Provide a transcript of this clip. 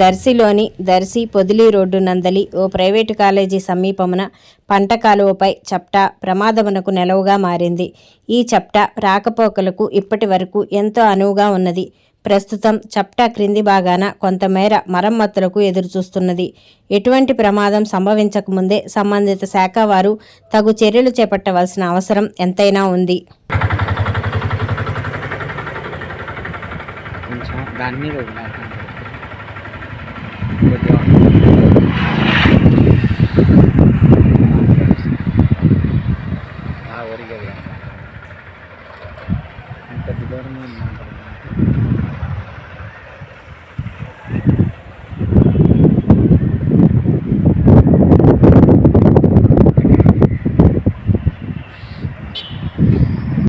దర్శిలోని Darsi Podili road నందలి ఓ private college సమీపమున పంట కాలువపై చప్టా ప్రమాదమునకు నెలవుగా మారింది. ఈ చప్టా రాకపోకలకు ఇప్పటి వరకు ఎంతో అనువుగా ఉన్నది. ప్రస్తుతం చప్టా క్రింది భాగాన కొంతమేర మరమ్మతులకు ఎదురుచూస్తున్నది. ఎటువంటి ప్రమాదం సంభవించకముందే సంబంధిత శాఖ వారు తగు చర్యలు చేపట్టవలసిన అవసరం ఎంతైనా ఉంది. కొంచెం దాని మీద ஓகேவா? நான் ஒரு கதையா முப்பத்தி தூரமாக என்ன